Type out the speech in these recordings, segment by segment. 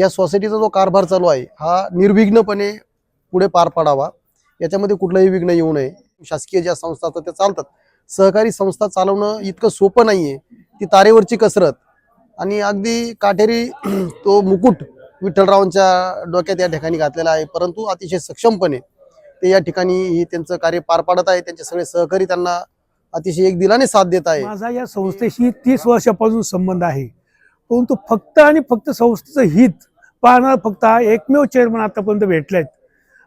या सोसायटीचा जो कारभार चालू आहे हा निर्विघ्नपणे पुढे पार पाडावा. याच्यामध्ये कुठलंही विघ्न येऊ नये. शासकीय ज्या संस्था असतात त्या चालतात. सहकारी संस्था चालवणं इतकं सोपं नाहीये. ती तारेवरची कसरत. आणि अगदी काटेरी तो मुकुट विठ्ठलरावांच्या डोक्यात या ठिकाणी घातलेला आहे. परंतु अतिशय सक्षमपणे ते या ठिकाणी हे त्यांचं कार्य पार पाडत आहे. त्यांचे सगळे सहकारी त्यांना अतिशय एक दिलाने साथ देत आहे. माझा या संस्थेशी तीस वर्षापासून संबंध आहे. परंतु फक्त आणि फक्त संस्थेचं हित पाहणार फक्त हा एकमेव चेअरमन आतापर्यंत भेटलेत.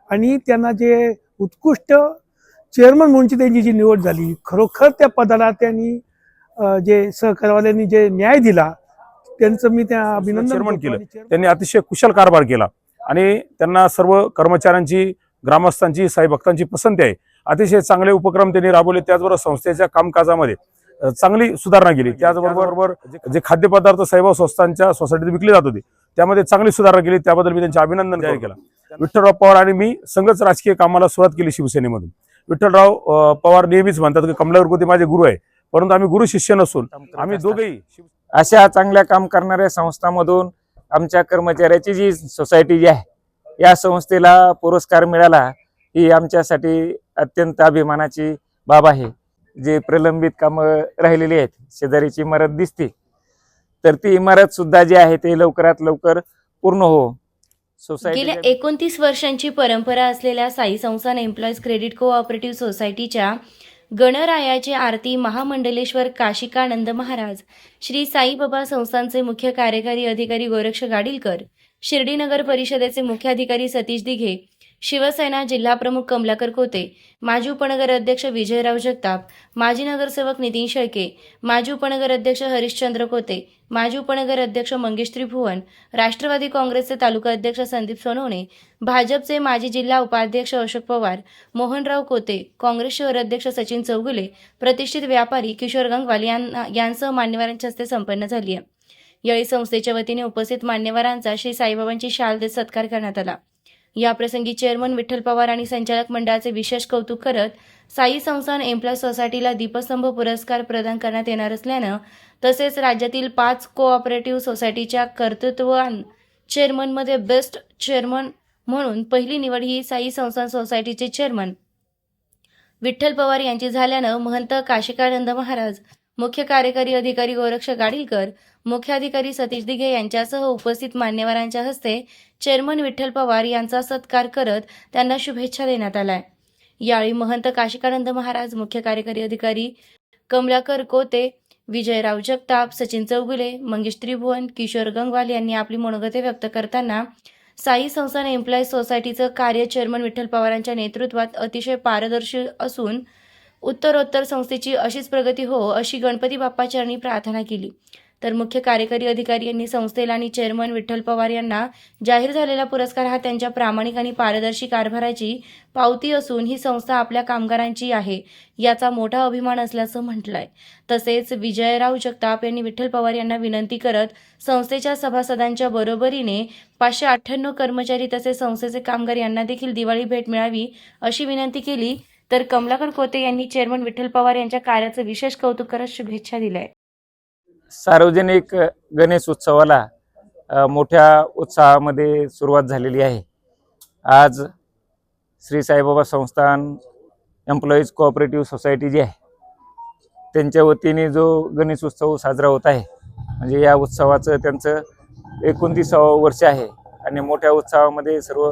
आणि त्यांना जे उत्कृष्ट चेअरमन म्हणूनची त्यांची जी निवड झाली खरोखर त्या पदाला त्यांनी जे सहकार्यवाल्यांनी जे न्याय दिला त्यांचं मी त्या अभिनंदन केलं. त्यांनी अतिशय कुशल कारभार केला. आणि त्यांना सर्व कर्मचाऱ्यांची ग्रामस्थांची साई भक्तांची पसंती आहे. अतिशय चांगले उपक्रम त्यांनी राबवले. त्याचबरोबर संस्थेच्या कामकाजामध्ये चांगली सुधारणा केली. त्याचबरोबर जे खाद्यपदार्थ साईबाब संस्थांच्या सोसायटीत विकले जात होते. त्यामध्ये चांगली सुधारणा केली. त्याबद्दल मी त्यांचे अभिनंदन जाहीर केला विठ्ठलराव पवार आणि मी संघच राजकीय कामाला सुरुवात केली शिवसेनेमधून. विठ्ठलराव पवार नेहमीच म्हणतात की कमलावर ते माझे गुरु आहे. परंतु आम्ही गुरु शिष्य नसून आम्ही दोघेही अशा चांगल्या काम करणाऱ्या संस्थांमधून आमच्या कर्मचाऱ्याची जी सोसायटी जी आहे या संस्थेला पुरस्कार मिळाला ही आमच्यासाठी अत्यंत अभिमानाची बाब आहे. जे प्रलंबित कामं राहिलेली आहेत शेजारीची इमारत दिसते तर ती इमारत सुद्धा जी आहे ते लवकरात लवकर पूर्ण हो. गेल्या एकोणतीस वर्षांची परंपरा असलेल्या साई संस्थान एम्प्लॉईज क्रेडिट कोऑपरेटिव्ह सोसायटीच्या गणरायाचे आरती महामंडलेश्वर काशिकानंद महाराज श्री साईबाबा संस्थांचे मुख्य कार्यकारी अधिकारी गोरक्ष गाडीलकर शिर्डी नगर परिषदेचे मुख्याधिकारी सतीश दिघे शिवसेना जिल्हाप्रमुख कमलाकर कोते माजी उपनगर अध्यक्ष विजयराव जगताप माजी नगरसेवक नितीन शेळके माजी उपनगर अध्यक्ष हरिश्चंद्र कोते माजी उपनगर अध्यक्ष मंगेश त्रिभुवन राष्ट्रवादी काँग्रेसचे तालुका अध्यक्ष संदीप सोनवणे भाजपचे माजी जिल्हा उपाध्यक्ष अशोक पवार मोहनराव कोते काँग्रेस शहर अध्यक्ष सचिन चौगुले प्रतिष्ठित व्यापारी किशोर गंगवाल यांना यांसह मान्यवरांच्या हस्ते संपन्न झाली आहे. यावेळी संस्थेच्या वतीने उपस्थित मान्यवरांचा श्री साईबाबांची शाल देत सत्कार करण्यात आला. याप्रसंगी चेअरमन विठ्ठल पवार आणि संचालक मंडळाचे विशेष कौतुक करत साई संस्थान एम्प्लॉय सोसायटीला दीपस्तंभ पुरस्कार प्रदान करण्यात येणार असल्यानं तसेच राज्यातील पाच कोऑपरेटिव्ह सोसायटीच्या कर्तृत्वान चेअरमनमध्ये बेस्ट चेअरमन म्हणून पहिली निवड ही साई संस्थान सोसायटीचे चेअरमन विठ्ठल पवार यांची झाल्यानं महंत काशिकानंद महाराज मुख्य कार्यकारी अधिकारी गोरक्ष गाडीलकर मुख्याधिकारी सतीश दिघे यांच्यासह उपस्थित मान्यवरांच्या हस्ते चेअरमन विठ्ठल पवार यांचा सत्कार करत त्यांना शुभेच्छा देण्यात आलाय. यावेळी महंत काशिकानंद महाराज मुख्य कार्यकारी अधिकारी कमलाकर कोते विजयराव जगताप सचिन चौगुले मंगेश त्रिभुवन किशोर गंगवाल यांनी आपली मनोगते व्यक्त करताना साई संस्थान एम्प्लॉईज सोसायटीचं कार्य चेअरमन विठ्ठल पवारांच्या नेतृत्वात अतिशय पारदर्शी असून उत्तरोत्तर संस्थेची अशीच प्रगती हो अशी गणपती बाप्पाचरणी प्रार्थना केली. तर मुख्य कार्यकारी अधिकारी यांनी संस्थेला आणि चेअरमन विठ्ठल पवार यांना जाहीर झालेला पुरस्कार हा त्यांच्या प्रामाणिक आणि पारदर्शी कारभाराची पावती असून ही संस्था आपल्या कामगारांची आहे याचा मोठा अभिमान असल्याचं म्हटलंय. तसेच विजयराव जगताप यांनी विठ्ठल पवार यांना विनंती करत संस्थेच्या सभासदांच्या बरोबरीने पाचशे अठ्ठ्याण्णव कर्मचारी तसेच संस्थेचे कामगार यांना देखील दिवाळी भेट मिळावी अशी विनंती केली. तर कमलाकर कोते यांनी चेअरमन विठ्ठल पवार यांच्या कार्याचं विशेष कौतुक करत शुभेच्छा दिल्या सार्वजनिक गणेश उत्सवाला मोठ्या उत्साहामध्ये सुरुवात झालेली आहे. आज श्री साईबाबा संस्थान एम्प्लॉईज कोऑपरेटिव्ह सोसायटी जी आहे त्यांच्या वतीने जो गणेश उत्सव साजरा होत आहे म्हणजे या उत्सवाचं त्यांचं एकोणतीसावं वर्ष आहे आणि मोठ्या उत्सवामध्ये सर्व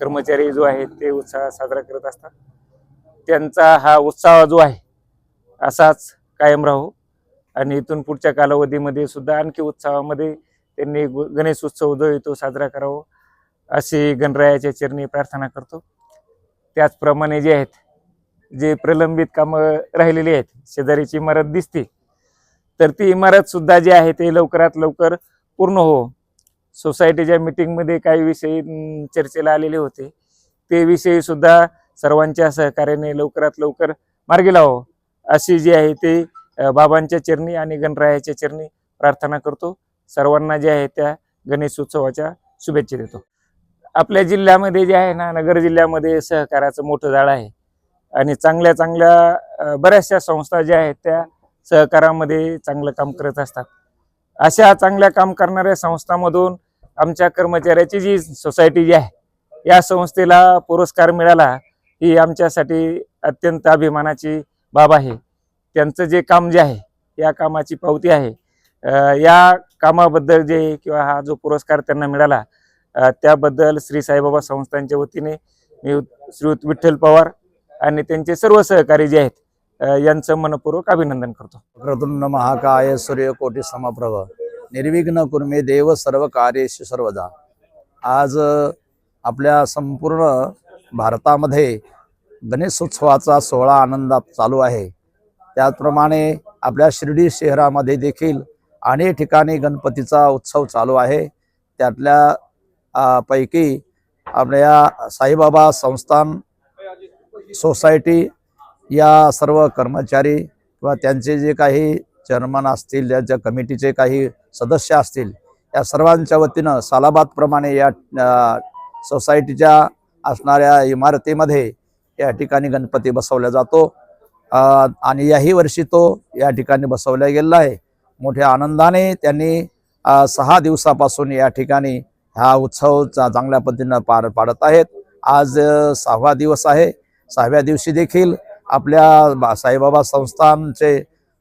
कर्मचारी जो आहेत ते उत्साह साजरा करत असतात. त्यांचा हा उत्साह जो आहे असाच कायम राहू. आणि इथून पुढच्या कालावधीमध्ये सुद्धा आणखी उत्सवामध्ये त्यांनी गणेश उत्सव जो येतो साजरा करावा अशी गणरायाच्या चरणी प्रार्थना करतो. त्याचप्रमाणे जे आहेत जे प्रलंबित कामं राहिलेली आहेत शेजारीची इमारत दिसते तर ती इमारत सुद्धा जी आहे ते लवकरात लवकर पूर्ण हो. सोसायटीच्या मीटिंगमध्ये काही विषय चर्चेला आलेले होते. ते विषयी सुद्धा सर्वांच्या सहकार्याने लवकरात लवकर मार्गी लावो. अशी जी आहे ते बाबांच्या चरणी आणि गणरायाच्या चरणी प्रार्थना करतो. सर्वांना जे आहे त्या गणेश उत्सवाच्या शुभेच्छा देतो. आपल्या जिल्ह्यामध्ये जे आहे ना नगर जिल्ह्यामध्ये सहकाराचं मोठं जाळ आहे. आणि चांगल्या चांगल्या बऱ्याचशा संस्था ज्या आहेत त्या सहकारामध्ये चांगलं काम करत असतात. अशा चांगल्या काम करणाऱ्या संस्थांमधून आमच्या कर्मचाऱ्याची जी सोसायटी जी आहे या संस्थेला पुरस्कार मिळाला ही आमच्यासाठी अत्यंत अभिमानाची बाब आहे. त्यांचं जे काम जे आहे या कामाची पावती आहे या कामाबद्दल जे किंवा हा जो पुरस्कार त्यांना मिळाला त्याबद्दल श्री साईबाबा संस्थांच्या वतीने मी श्री विठ्ठल पवार आणि त्यांचे सर्व सहकारी जे आहेत यांचं मनपूर्वक अभिनंदन करतो. वक्रतुंड महाकाय सूर्य कोटी समप्रभ निर्विघ्न कुर्मे देव सर्व कार्येश सर्वदा. आज आपल्या संपूर्ण भारतामध्ये गणेशोत्सवाचा सोहळा आनंदात चालू आहे. त्याचप्रमाणे आपल्या शिर्डी शहरामध्ये देखील अनेक ठिकाणी गणपतीचा उत्सव चालू आहे. त्यातल्या पैकी आपल्या साईबाबा संस्थान सोसायटी या सर्व कर्मचारी किंवा त्यांचे जे काही चेअरमन असतील त्यांच्या कमिटीचे काही सदस्य असतील या सर्वांच्या वतीनं सालाबादप्रमाणे या सोसायटीच्या असणाऱ्या इमारतीमध्ये या ठिकाणी गणपती बसवला जातो. आणि याही वर्षी तो या ठिकाणी बसवला गेलेला आहे. मोठ्या आनंदाने त्यांनी सहा दिवसापासून या ठिकाणी हा उत्सव चा- चांगल्या पद्धतीनं पार पाडत आहेत. आज सहावा दिवस आहे. सहाव्या दिवशी देखील आपल्या बा- साईबाबा संस्थानचे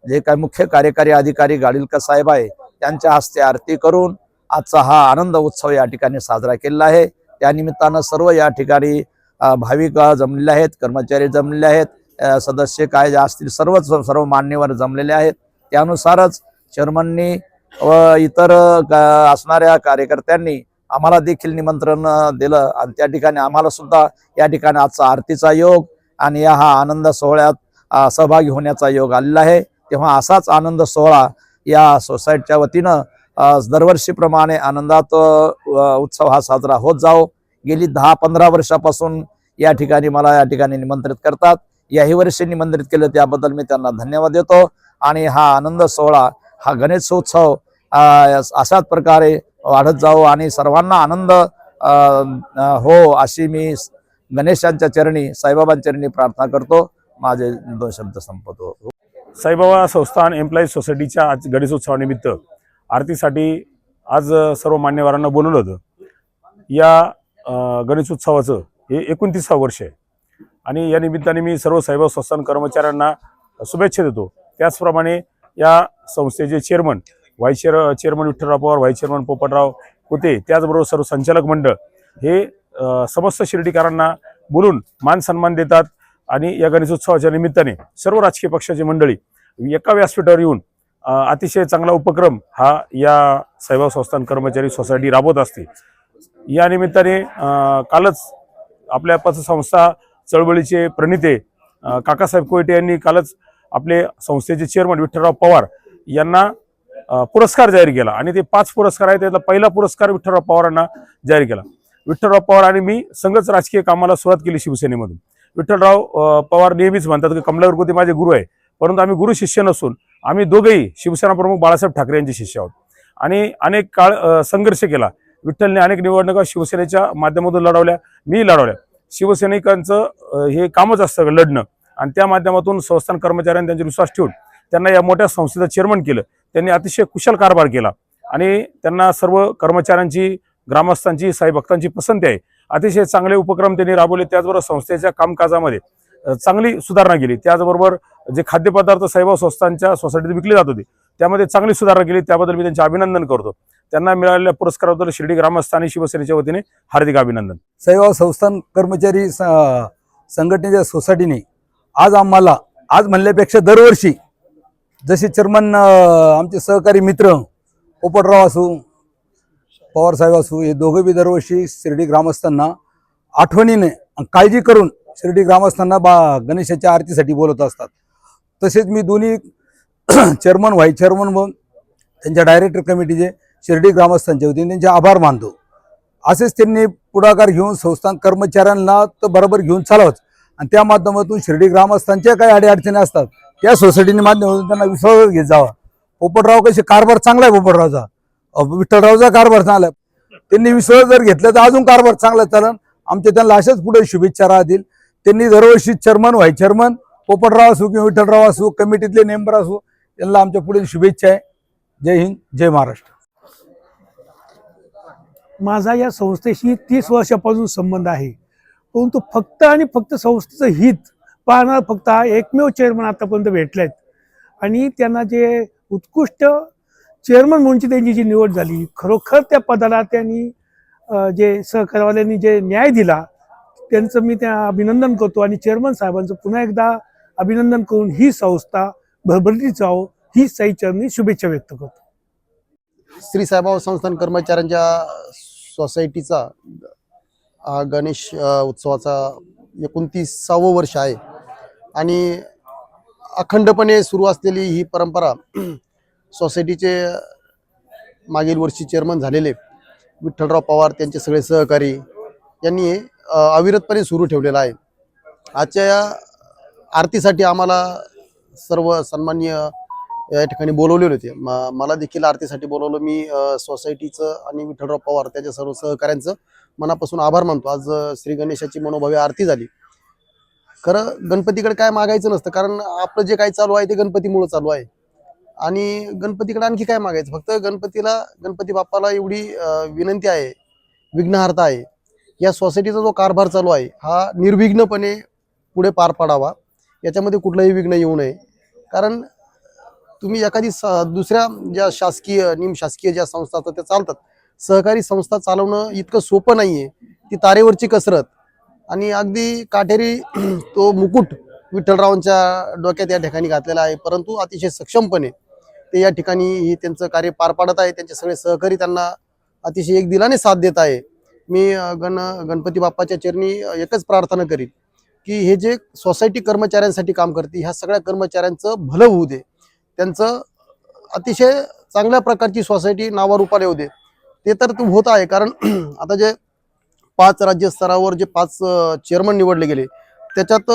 जे काही मुख्य कार्यकारी अधिकारी गाडीलकर साहेब आहे त्यांच्या हस्ते आरती करून आजचा हा आनंद उत्सव या ठिकाणी साजरा केलेला आहे. त्यानिमित्तानं सर्व या ठिकाणी भाविक जमलेले आहेत कर्मचारी जमलेले आहेत. सदस्य काय जे असतील सर्वच सर्व मान्यवर जमलेले आहेत. त्यानुसारच चेअरमननी व इतर असणाऱ्या कार्यकर्त्यांनी आम्हाला देखील निमंत्रण दिलं. आणि त्या ठिकाणी आम्हाला सुद्धा या ठिकाणी आजचा आरतीचा योग आणि या हा आनंद सोहळ्यात सहभागी होण्याचा योग आलेला आहे. तेव्हा असाच आनंद सोहळा या सोसायटीच्या वतीनं दरवर्षीप्रमाणे आनंदात उत्सव हा साजरा होत जाओ गेली दहा पंधरा वर्षापासून या ठिकाणी मला या ठिकाणी निमंत्रित करतात. याही वर्षी निमंत्रित केलं त्याबद्दल मी त्यांना धन्यवाद देतो. आणि हा आनंद सोहळा हा गणेशोत्सव अशाच प्रकारे वाढत जाऊ आणि सर्वांना आनंद हो अशी मी गणेशांच्या चरणी साईबाबांच्या चरणी प्रार्थना करतो. माझे दोन शब्द संपवतो. साईबाबा संस्थान एम्प्लॉईज सोसायटीच्या आज गणेशोत्सवानिमित्त आरतीसाठी आज सर्व मान्यवरांना बोलवलं होतं. या गणेशोत्सवाचं हे एकोणतीसावं वर्ष आहे. आणि या निमित्ताने मी सर्व साईबाबा संस्थान कर्मचाऱ्यांना शुभेच्छा देतो. त्याचप्रमाणे या संस्थेचे chairman vice chair chairman Vitthalrao Pawar vice chairman Popatrao Kute त्याचबरोबर सर्व संचालक मंडळ हे समस्त शिर्डीकरांना बोलून मान सन्मान देतात आणि या गणेशोत्सवाच्या निमित्ताने सर्व राजकीय पक्षाची मंडळी एका व्यासपीठावर येऊन अतिशय चांगला उपक्रम हा या साईबाब संस्थान कर्मचारी सोसायटी राबवत असते. या निमित्ताने कालच आपल्या पतसंस्था चळवळीचे प्रणिते काकासाहेब कोयटे यांनी कालच आपले संस्थेचे चेअरमन विठ्ठलराव पवार यांना पुरस्कार जाहीर केला. आणि ते पाच पुरस्कार आहेत त्यातला पहिला पुरस्कार विठ्ठलराव पवारांना जाहीर केला. विठ्ठलराव पवार आणि मी संघच राजकीय कामाला सुरुवात केली शिवसेनेमधून. विठ्ठलराव पवार नेहमीच म्हणतात की कमलावर गोते माझे गुरु आहे. परंतु आम्ही गुरु शिष्य नसून आम्ही दोघेही शिवसेना प्रमुख बाळासाहेब ठाकरे यांचे शिष्य आहोत. आणि अनेक काळ संघर्ष केला. विठ्ठलने अनेक निवडणुका शिवसेनेच्या माध्यमातून लढवल्या मी लढवल्या. शिवसैनिकांचं हे कामच असतं लढणं. आणि त्या माध्यमातून संस्थान कर्मचाऱ्यांनी त्यांचा विश्वास ठेवून त्यांना या मोठ्या संस्थेचं चेअरमन केलं. त्यांनी अतिशय कुशल कारभार केला. आणि त्यांना सर्व कर्मचाऱ्यांची ग्रामस्थांची साई भक्तांची पसंती आहे. अतिशय चांगले उपक्रम त्यांनी राबवले. त्याचबरोबर संस्थेच्या कामकाजामध्ये चांगली सुधारणा केली. त्याचबरोबर जे खाद्यपदार्थ साईबाब संस्थांच्या सोसायटीत विकले जात होते त्यामध्ये चांगली सुधारणा केली. त्याबद्दल मी त्यांचे अभिनंदन करतो. त्यांना मिळालेल्या पुरस्काराबद्दल शिर्डी ग्रामस्थ आणि शिवसेनेच्या वतीने हार्दिक अभिनंदन. सेवा संस्थान कर्मचारी स- संघटनेच्या सोसायटीने आज आम्हाला आज म्हणल्यापेक्षा दरवर्षी जसे चेअरमन आमचे सहकारी मित्र पोपटराव असू पवारसाहेब असू हे दोघे बी दरवर्षी शिर्डी ग्रामस्थांना आठवणीने आणि काळजी करून शिर्डी ग्रामस्थांना बा गणेशाच्या आरतीसाठी बोलत असतात. तसेच मी दोन्ही चेअरमन व्हाईस चेअरमन व त्यांच्या डायरेक्टर कमिटीचे शिर्डी ग्रामस्थांच्या वतीने त्यांचे आभार मानतो. असेच त्यांनी पुढाकार घेऊन संस्थान कर्मचाऱ्यांना तर बरोबर घेऊन चालावंच आणि त्या माध्यमातून शिर्डी ग्रामस्थांच्या काही अडीअडचणी असतात त्या सोसायटीने माध्यमातून त्यांना विश्वास घेत जावा. पोपटराव कसे कारभार चांगला आहे पोपटरावचा? विठ्ठलरावचा कारभार चांगला आहे. त्यांनी विश्वास जर घेतला तर अजून कारभार चांगला चालन आमच्या त्यांना अशाच पुढे शुभेच्छा राहतील. त्यांनी दरवर्षी चेअरमन व्हाय चेअरमन. पोपटराव असू किंवा विठ्ठलराव असू कमिटीतले मेंबर असू त्यांना आमच्या पुढील शुभेच्छा आहे. जय हिंद जय महाराष्ट्र. माझा या संस्थेशी तीस वर्षापासून संबंध आहे. परंतु फक्त आणि फक्त संस्थेचं हित पाहणार फक्त हा एकमेव चेअरमन आतापर्यंत भेटले आहेत आणि त्यांना जे उत्कृष्ट चेअरमन म्हणूनची त्यांची जी निवड झाली खरोखर त्या पदाला त्यांनी जे सहकार्यवाल्यांनी जे न्याय दिला त्यांचं मी त्या अभिनंदन करतो आणि चेअरमन साहेबांचं पुन्हा एकदा अभिनंदन करून ही संस्था भरभरली जावो ही साई चरणी शुभेच्छा व्यक्त करतो. श्री साईबाबा संस्थान कर्मचाऱ्यांच्या सोसायटीचा हा गणेश उत्सवाचा एकोणतीसावं वर्ष आहे. आणि अखंडपणे सुरू असलेली ही परंपरा सोसायटीचे मागील वर्षी चेअरमन झालेले विठ्ठलराव पवार त्यांचे सगळे सहकारी यांनी अविरतपणे सुरू ठेवलेला आहे. आजच्या या आरतीसाठी आम्हाला सर्व सन्माननीय या ठिकाणी बोलवलेले होते. म- मला देखील आरतीसाठी बोलवलं. मी सोसायटीचं आणि विठ्ठलराव पवार त्याच्या सर्व सहकाऱ्यांचं मनापासून आभार मानतो. आज श्री गणेशाची मनोभावी आरती झाली. खरं गणपतीकडे काय मागायचं नसतं. कारण आपलं जे काही चालू आहे ते गणपतीमुळं चालू आहे. आणि गणपतीकडे आणखी काय मागायचं? फक्त गणपतीला गणपती बाप्पाला एवढी विनंती आहे विघ्नहर्ता आहे. या सोसायटीचा जो कारभार चालू आहे हा निर्विघ्नपणे पुढे पार पाडावा. याच्यामध्ये कुठलंही विघ्न येऊ नये. कारण तुम्ही एखादी दुसऱ्या ज्या शासकीय निमशासकीय ज्या संस्था असतात त्या चालतात. सहकारी संस्था चालवणं इतकं सोपं नाहीये. ती तारेवरची कसरत. आणि अगदी काटेरी तो मुकुट विठ्ठलरावांच्या डोक्यात या ठिकाणी घातलेला आहे. परंतु अतिशय सक्षमपणे ते या ठिकाणी हे त्यांचं कार्य पार पाडत आहे. त्यांचे सगळे सहकारी त्यांना अतिशय एक दिलाने साथ देत आहे. मी गण गणपती बाप्पाच्या चरणी एकच प्रार्थना करीन की हे जे सोसायटी कर्मचाऱ्यांसाठी काम करते ह्या सगळ्या कर्मचाऱ्यांचं भलं होऊ दे. त्यांचं अतिशय चांगल्या प्रकारची सोसायटी नावारूपाला येऊ दे. ते तर होत आहे. कारण आता जे पाच राज्य स्तरावर जे पाच चेअरमन निवडले गेले त्याच्यात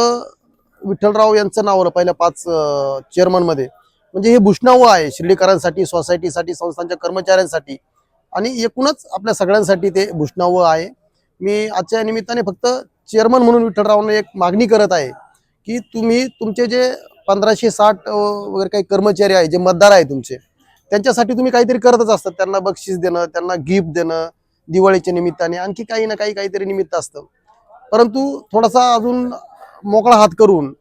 विठ्ठलराव यांचं नाव आलं पहिल्या पाच चेअरमनमध्ये म्हणजे हे भूषणावं आहे शिर्डीकरांसाठी सोसायटीसाठी संस्थांच्या कर्मचाऱ्यांसाठी. आणि एकूणच आपल्या सगळ्यांसाठी ते भूषणावं आहे. मी आजच्या निमित्ताने फक्त चेअरमन म्हणून विठ्ठलरावांना एक मागणी करत आहे की तुम्ही तुमचे जे पंधराशे साठ वगैरे काही कर्मचारी आहे जे मतदार आहे तुमचे त्यांच्यासाठी तुम्ही काहीतरी करतच असतात. त्यांना बक्षीस देणं त्यांना गिफ्ट देणं दिवाळीच्या निमित्ताने आणखी काही ना काही काहीतरी निमित्त असतं. परंतु थोडासा अजून मोकळा हात करून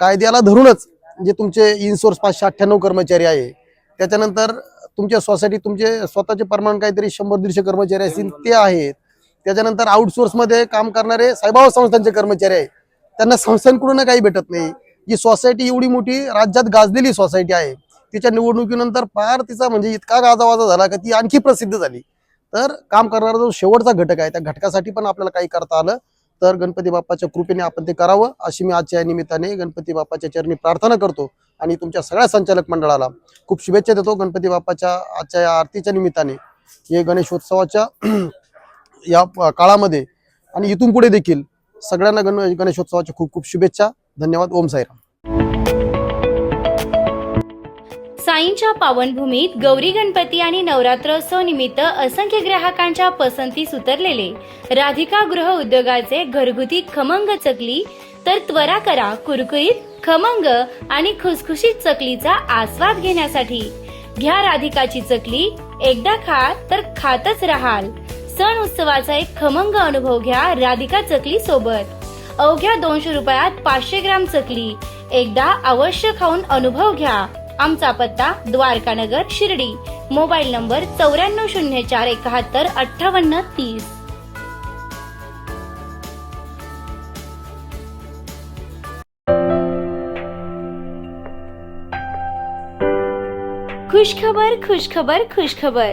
कायद्याला धरूनच जे तुमचे इन्सोर्स पाचशे अठ्ठ्याण्णव कर्मचारी आहे त्याच्यानंतर तुमच्या सोसायटी तुमचे स्वतःचे परमानंट काहीतरी शंभर दीडशे कर्मचारी असतील ते आहेत. त्याच्यानंतर आउटसोर्समध्ये काम करणारे साईबाबा संस्थांचे कर्मचारी आहे त्यांना संस्थांकडून काही भेटत नाही. जी सोसायटी एवढी मोठी राज्यात गाजलेली सोसायटी आहे तिच्या निवडणुकीनंतर फार तिचा म्हणजे इतका गाजावाजा झाला का ती आणखी प्रसिद्ध झाली. तर काम करणारा जो शेवटचा घटक आहे त्या घटकासाठी पण आपल्याला काही करता आलं. तर गणपती बाप्पाच्या कृपेने आपण ते करावं. अशी मी आजच्या या निमित्ताने गणपती बाप्पाच्या चरणी प्रार्थना करतो आणि तुमच्या सगळ्या संचालक मंडळाला खूप शुभेच्छा देतो गणपती बाप्पाच्या आजच्या या आरतीच्या निमित्ताने. हे गणेशोत्सवाच्या या काळामध्ये आणि इथून पुढे देखील सगळ्यांना गण गणेशोत्सवाच्या खूप खूप शुभेच्छा. धन्यवाद ओम साईराम साईंच्या पावनभूमीत गौरी गणपती आणि नवरात्रोत्सव निमित्त असंख्य ग्राहकांच्या पसंतीस उतरलेले राधिका गृह उद्योगाचे घरगुती खमंग चकली तर त्वरा करा कुरकुरीत खमंग आणि खुसखुशीत चकलीचा आस्वाद घेण्यासाठी. घ्या राधिकाची चकली एकदा खा तर खातच राहाल. सण उत्सवाचा एक खमंग अनुभव घ्या राधिका चकली सोबत अवघ्या दोनशे रुपयात पाचशे ग्राम चकली. एकदा अवश्य खाऊन अनुभव घ्या. आमचा पत्ता द्वारकानगर शिर्डी. मोबाईल नंबर चौऱ्याण्णव शून्य चार एकाहत्तर अठ्ठावन्न तीस. खुशखबर खुशखबर खुशखबर.